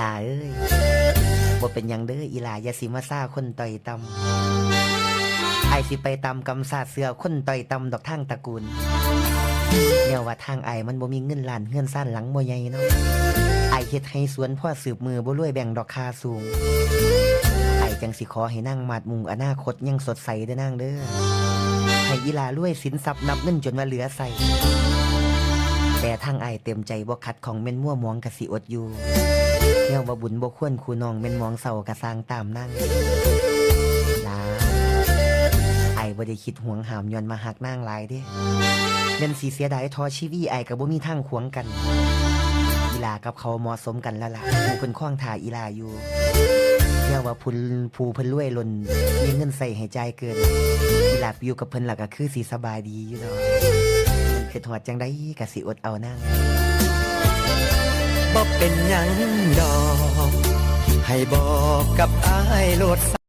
ลาเอ้ยบ่เป็นยังเด้ออีลาอย่าสิมาซ่าคนต่อยตำไอสิไปตำกำซาเสือคนต่อยตำดอกทางตระกูลเนี่ยว่าทางไอมันบ่มีเงินล้านเงินซ่านหลังบ่ใหญ่เนาะไอเฮ็ดให้สวนพ่อสืบมือบ่รวยแบ่งดอกคาสูง ไอจังสิขอให้นั่งมาดมุงอนาคตยังสดใสเด้อนางเด้อให้อีลารวยสินทรัพย์นับเงินจนว่าเหลือใส่แต่ทางไอเต็มใจบ่ขัดของเม่นมั่วมองกะสิอดอยู่ แนวบ่บุญบ่ควรคูน้องเม่นมองเศร้ากระสร้างตามนั่งลาไอายบ่ได้คิดห่วงหามย้อนมาหักนางหลายเด้แม่นสิเสียดายทอชีวีไอายก็บ่มีทางขวงกัน อีลากับเขาเหมาะสมกันแล้วล่ะผู้เพิ่นคว้างถ่าอีลาอยู่แนวว่าพุ่นผู้เพิ่นรวยล้นมีเงินใส่ให้จ่ายเกินอีลาอยู่กับเพิ่นล่ะก็คือสิสบายดีอยู่ดอกคือถอดจังได้กะสิอดเอานั่ง เป็นหยังดอก ให้บอกกับอายโลด